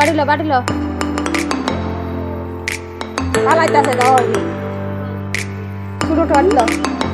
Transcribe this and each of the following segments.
বাড়িলো বাড়িলো। পালাইতাছে যাও শুরু ঠটলো গুড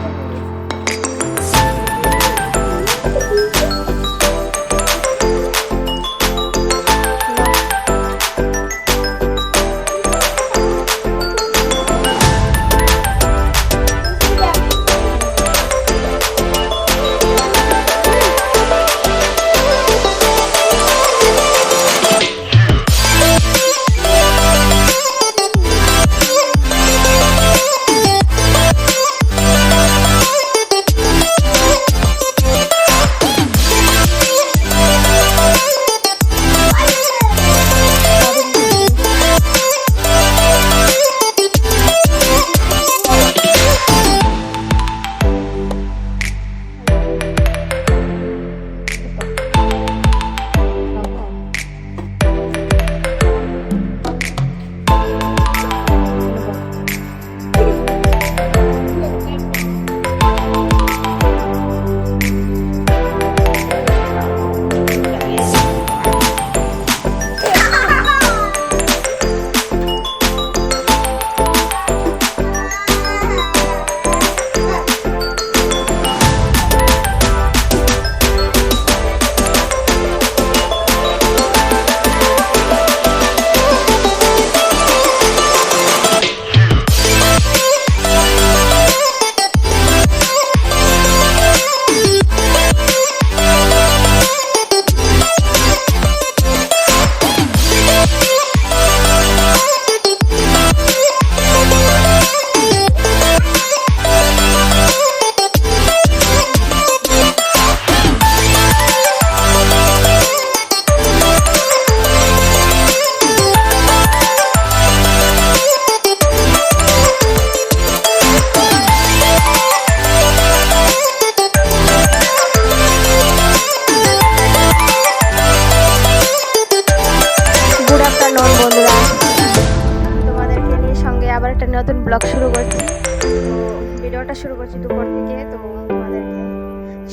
ভিডিওটা শুরু করছি দুপুর থেকে। তো তোমাদেরকে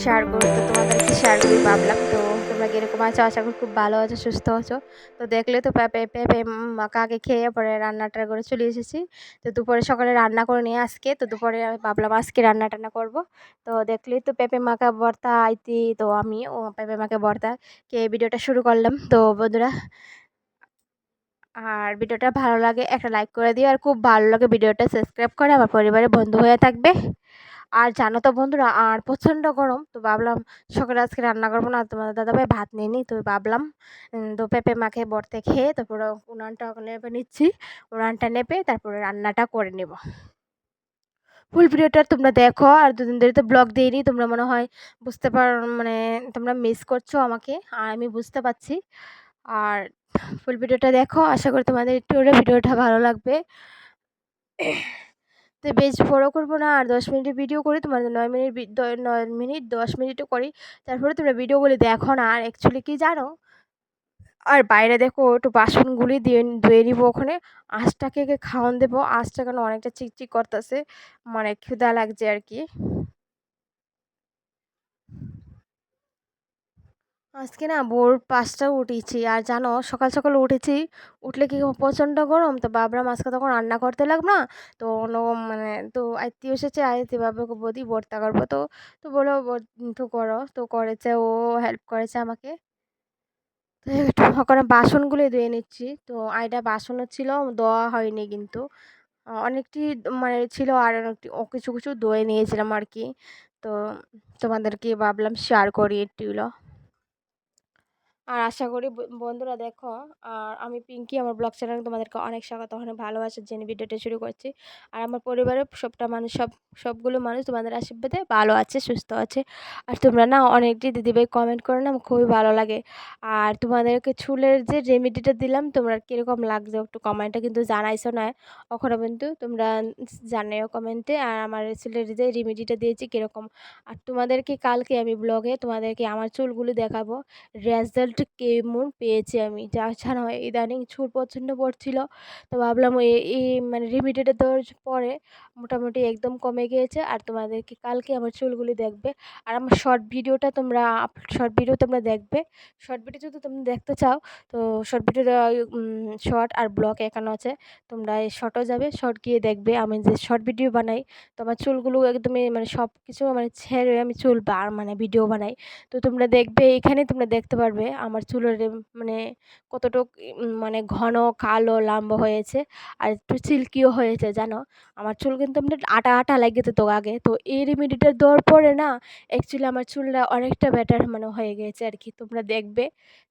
শেয়ার করতে তোমাদেরকে শেয়ার করি ভাবলাম। তো তোমরা কীরকম আছো? আশা করি খুব ভালো আছো, সুস্থ আছো। তো দেখলে তো পেঁপে পেঁপে কাকে খেয়ে পরে রান্নাটা করে চলে এসেছি। তো দুপুরে সকালে রান্না করে নিয়ে আজকে, তো দুপুরে ভাবলাম আজকে রান্না টান্না করব। তো দেখলেই তো পেঁপে মাখা ভর্তা, আইতি, তো আমি ও পেঁপে মাখা ভর্তা কে ভিডিওটা শুরু করলাম। তো বন্ধুরা আর ভিডিওটা ভালো লাগে একটা লাইক করে দিও। আর খুব ভালো লাগে ভিডিওটা সাবস্ক্রাইব করে আমার পরিবারের বন্ধু হয়ে থাকবে। আর জানো তো বন্ধুরা আর প্রচণ্ড গরম। তো ভাবলাম সকালে আজকে রান্না করব না, তোমাদের দাদাভাই ভাত নিয়ে নি তো ভাবলাম তো পেঁপে মাখে বরতে খেয়ে তারপরে উনানটা নেপে নিচ্ছি। উনানটা নেপে তারপরে রান্নাটা করে নেব। ফুল ভিডিওটা তোমরা দেখো। আর দুদিন ধরে তো ব্লগ দিইনি। তোমরা মনে হয় বুঝতে পার মানে তোমরা মিস করছ আমাকে। আর আমি বুঝতে পারছি। আর ফুল ভিডিওটা দেখো। আশা করি তোমাদের একটু ভিডিওটা ভালো লাগবে। তো বেশ বড় করব না, আর দশ মিনিটের ভিডিও করি তোমাদের নয় মিনিট নয় মিনিট, দশ মিনিটও করি। তারপরে তোমরা ভিডিওগুলি দেখো না, আর অ্যাকচুয়ালি কি জানো? আর বাইরে দেখো, একটু বাসনগুলি দিয়ে ধুয়ে নিব ওখানে। আঁচটাকে খাওয়ান দেবো। আঁচটা কেন অনেকটা চিকচিক করতেছে মানে ক্ষুদা লাগছে আর কি। আজকে না ভোর পাঁচটা উঠেছি। আর জানো, সকাল সকাল উঠেছি, উঠলে কি প্রচণ্ড গরম? তো ভাবলাম আজকে তখন রান্না করতে লাগবো না? তো অন্য মানে তো আত্মীয় এসেছে আত্মীয় ভাবে বৌদি ভর্তা করব। তো তো বলো "ব- তো করো। তো করেছে, ও হেল্প করেছে আমাকে। তো একটু ওখানে বাসনগুলো ধুয়ে নিচ্ছি। তো আইটা বাসনও ছিল, ধোয়া হয়নি কিন্তু। অনেকটি মানে ছিল, আর অনেকটি, ও কিছু কিছু ধুয়ে নিয়েছিলাম আর কি। তো তোমাদেরকে ভাবলাম শেয়ার করি একটুগুলো আর আশা করি বন্ধুরা দেখো, আর আমি পিঙ্কি আমার ব্লগ চ্যানেলে তোমাদেরকে অনেক স্বাগত, অনেক ভালোবাসার জন্য ভিডিওটা শুরু করছি। আর আমার পরিবারের সবটা মানুষ, সব, সবগুলো মানুষ তোমাদের আশীর্বাদে ভালো আছে, সুস্থ আছে। আর তোমরা না অনেকটি দিদিভাই কমেন্ট করো না, আমার খুবই ভালো লাগে। আর তোমাদেরকে চুলের যে রেমেডিটা দিলাম, তোমরা কীরকম লাগছে একটু কমেন্টটা কিন্তু জানাইছো না। ওখানে কিন্তু তোমরা জানাইও কমেন্টে আর আমার চুলের যে রেমেডিটা দিয়েছি কীরকম। আর তোমাদেরকে কালকে আমি ব্লগে তোমাদেরকে আমার চুলগুলো দেখাবো। রেজাল্ট রেজাল্ট কেমন পেয়েছি আমি? যা জানো ইদানিং চুল প্রচণ্ড পড়ছিল। তো ভাবলাম এই মানে রেমেডিটা দেওয়ার পরে মোটামুটি একদম কমে গিয়েছে। আর তোমাদেরকে কালকে আমার চুলগুলি দেখবে। আর আমার শর্ট ভিডিওটা তোমরা শর্ট ভিডিও তোমরা দেখবে। শর্ট ভিডিও যদি তোমরা দেখতে চাও, তো শর্ট ভিডিও শর্ট আর ব্লগ এখানে আছে। তোমরা শর্টও যাবে শর্ট গিয়ে দেখবে। আমি যে শর্ট ভিডিও বানাই, তো আমার চুলগুলো একদমই মানে সব কিছু মানে ছেড়ে আমি চুল বার মানে ভিডিও বানাই। তো তোমরা দেখবে এখানে তোমরা দেখতে পারবে। আমার চুলের মানে কতটুক মানে ঘন, কালো, লম্বা হয়েছে আর একটু সিল্কিও হয়েছে, জানো? আমার চুল কিন্তু আটা আটা লাগিয়েছে তো আগে। তো এই রেমেডিটা দেওয়ার পরে না অ্যাকচুয়ালি আমার চুলটা অনেকটা বেটার মানে হয়ে গেছে আর কি। তোমরা দেখবে,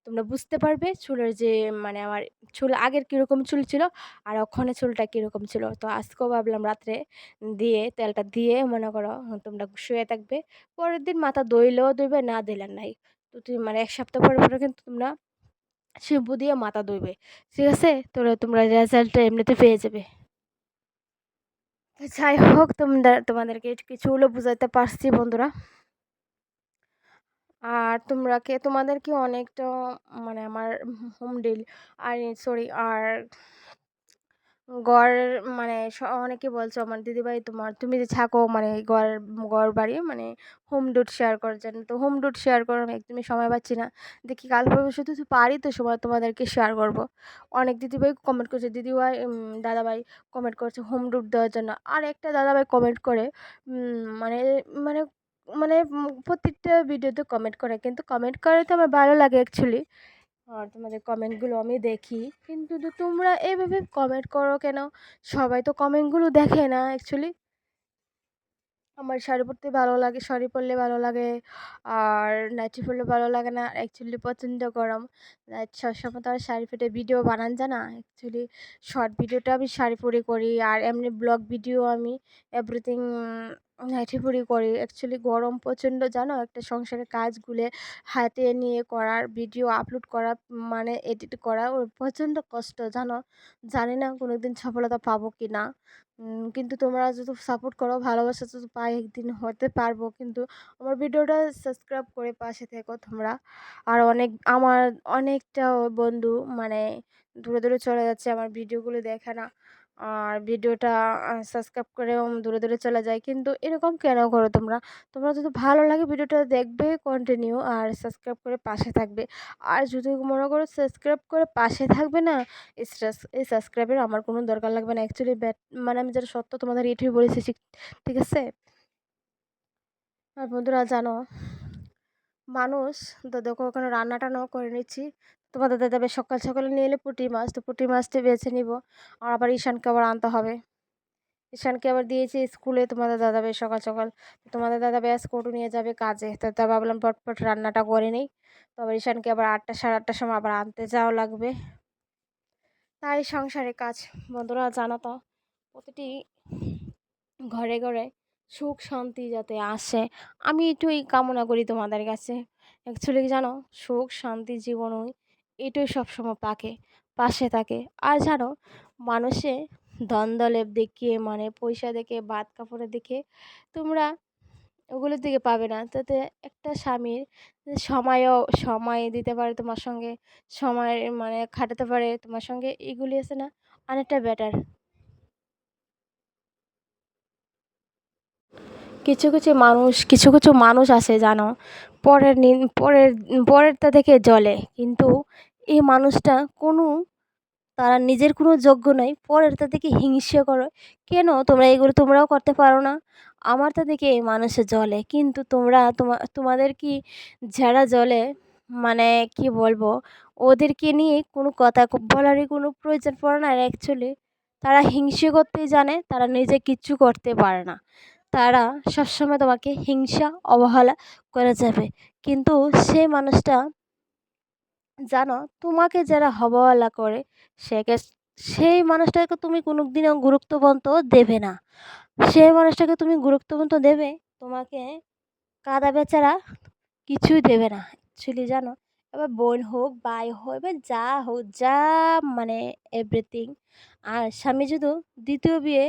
তোমরা বুঝতে পারবে চুলের যে মানে আমার চুল আগের কীরকম চুল ছিল আর ওখানে চুলটা কীরকম ছিল। তো আজকেও ভাবলাম রাত্রে দিয়ে তেলটা দিয়ে মনে করো তোমরা শুয়ে থাকবে, পরের দিন মাথা দইলেও দইবে না দিলে নাই। তো তুমি মানে এক সপ্তাহ পরে পরে কিন্তু তোমরা শ্যাম্পু দিয়ে মাথা ধুইবে। ঠিক আছে? তাহলে তোমরা রেজাল্টটা এমনিতে পেয়ে যাবে। যাই হোক তোমরা তোমাদেরকে কিছু হলো বুঝাইতে পারছি বন্ধুরা। আর তোমরা কে তোমাদের কি অনেকটা মানে আমার হোম ডেলি আর সরি আর গড় মানে অনেকে বলছো, আমার দিদিভাই তোমার, তুমি যে থাকো মানে গড় গড় বাড়ি মানে হোম ডুট শেয়ার করার জন্য। তো হোম ডুট শেয়ার করার আমি একদমই সময় পাচ্ছি না। দেখি কাল ভবিষ্যতে যদি পারি তো সময় তোমাদেরকে শেয়ার করব। অনেক দিদিভাই কমেন্ট করছে, দিদিভাই দাদাভাই কমেন্ট করছে হোম ডুট দেওয়ার জন্য। আর একটা দাদাভাই কমেন্ট করে মানে মানে মানে প্রত্যেকটা ভিডিওতে কমেন্ট করে। কিন্তু কমেন্ট করে তো আমার ভালো লাগে অ্যাকচুয়ালি আর তোমাদের কমেন্টগুলো আমি দেখি। কিন্তু তোমরা এভাবে কমেন্ট করো কেন? সবাই তো কমেন্টগুলো দেখে না অ্যাকচুয়ালি আমার শাড়ি পরতে ভালো লাগে, শাড়ি পরলে ভালো লাগে। আর নাইটি পরলে ভালো লাগে না অ্যাকচুয়ালি প্রচণ্ড গরম। সবসময় তো আর শাড়ি পরে ভিডিও বানান যায় না অ্যাকচুয়ালি শর্ট ভিডিওটা আমি শাড়ি পরে করি, আর এমনি ব্লগ ভিডিও আমি এভরিথিং নাইটি পরে করি। অ্যাকচুয়ালি গরম প্রচণ্ড জানো? একটা সংসারের কাজগুলো হাতে নিয়ে করার ভিডিও আপলোড করা মানে এডিট করা প্রচণ্ড কষ্ট, জানো? জানি না কোনো দিন সফলতা পাবো কি না কিন্তু তোমরা যদি সাপোর্ট করো, ভালোবাসা যদি পাই, একদিন হতে পারব। কিন্তু আমার ভিডিওটা সাবস্ক্রাইব করে পাশে থেকো তোমরা। আর অনেক, আমার অনেকটা বন্ধু মানে দূরে দূরে চলে যাচ্ছে, আমার ভিডিওগুলো দেখে না। আর ভিডিওটা সাবস্ক্রাইব করে দূরে দূরে চলে যায়। কিন্তু এরকম কেন করো তোমরা? তোমরা যদি ভালো লাগে ভিডিওটা দেখবে কন্টিনিউ আর সাবস্ক্রাইব করে পাশে থাকবে। আর যদি মনে করো সাবস্ক্রাইব করে পাশে থাকবে না, এই সাবস্ক্রাইবের আমার কোনো দরকার লাগবে না। অ্যাকচুয়ালি ব্যাট মানে আমি যেটা সত্য তোমাদের এটাই বলেছি, ঠিক আছে? আর বন্ধুরা জানো, মানুষ দেখো ওখানে রান্না টান্নাও করে নিচ্ছি। তোমাদের দাদাবে সকাল সকালে নিয়ে এলে পুঁটি মাছ, তো পুঁটি মাছটা বেছে নিব। আর আবার ঈশানকে আবার আনতে হবে। ঈশানকে আবার দিয়েছি স্কুলে, তোমাদের দাদাবে সকাল সকাল তোমাদের দাদাবে স্কুটু নিয়ে যাবে কাজে। তো তা ভাবলাম পটপট রান্নাটা করে নিই। তো আবার ঈশানকে আবার আটটা, সাড়ে আটটার সময় আবার আনতে যাওয়া লাগবে। তাই সংসারে কাজ। বন্ধুরা, জানো তো, প্রতিটি ঘরে ঘরে সুখ শান্তি যাতে আসে, আমি এটুই কামনা করি তোমাদের কাছে। অ্যাকচুয়ালি জানো, সুখ শান্তি জীবনই এটাই সবসময় পাকে পাশে থাকে আর জানো, মানুষে দ্বন্দ্বলেপ দেখিয়ে মানে পয়সা দেখে, বাদ কাপড়ে দেখে তোমরা ওগুলোর দিকে পাবে না। তাতে একটা স্বামীর সময়ও সময় দিতে পারে তোমার সঙ্গে, সময় মানে খাটাতে পারে তোমার সঙ্গে, এগুলি আছে না, অনেকটা বেটার কিছু কিছু মানুষ, কিছু কিছু মানুষ আছে জানো পরের নিন, পরের, পরেরটা থেকে জ্বলে। কিন্তু এই মানুষটা কোনো, তারা নিজের কোনো যোগ্য নয়, পরেরটা দেখে হিংসে করো। কেন? তোমরা এগুলো তোমরাও করতে পারো না। আমারটা দেখে এই মানুষে জ্বলে। কিন্তু তোমরা, তোমা, তোমাদের কি যারা জ্বলে মানে কি বলব, ওদেরকে নিয়ে কোনো কথা বলারই কোনো প্রয়োজন পড়ে না। আর অ্যাকচুয়ালি তারা হিংসে করতেই জানে, তারা নিজে কিচ্ছু করতে পারে না। তারা সবসময় তোমাকে হিংসা, অবহেলা করে যাবে। কিন্তু সেই মানুষটা জানো তোমাকে যারা অবহেলা করে সেকে সেই মানুষটাকে তুমি কোনো দিনও গুরুত্বপন্ত দেবে না। সেই মানুষটাকে তুমি গুরুত্বপন্ত দেবে, তোমাকে কাদা বেচারা কিছুই দেবে না। অ্যাকচুয়ালি জানো এবার বোন হোক, ভাই হোক, এবার যা হোক, যা মানে এভরিথিং আর স্বামী যদি দ্বিতীয় বিয়ে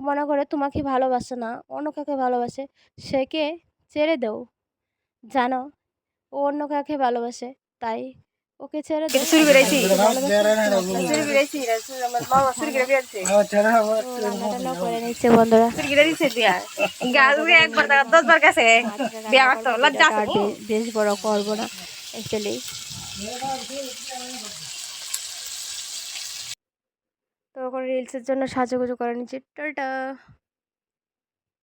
মনে করে তোমাকে ভালোবাসে না অন্য কাকে ভালোবাসে সেকে ছেড়ে দেও জানো ও অন্য কাকে ভালোবাসে তাই ওকে ছেড়ে চুরি করেছি ভালো করেছি মামা চুরি করে দিয়েছে রান্নাটান্নাও করে নিচ্ছে বন্ধুরা চুরি করে দিয়েছে বিয়া গাছ একবার দশ বার গেছে বিয়া করতো লজ্জা আছে আর বে- বেশ বড় করব না অ্যাকচুয়ালি তো এখন রিলসের জন্য সাজুগুজু করে নিচ্ছি। টাটা।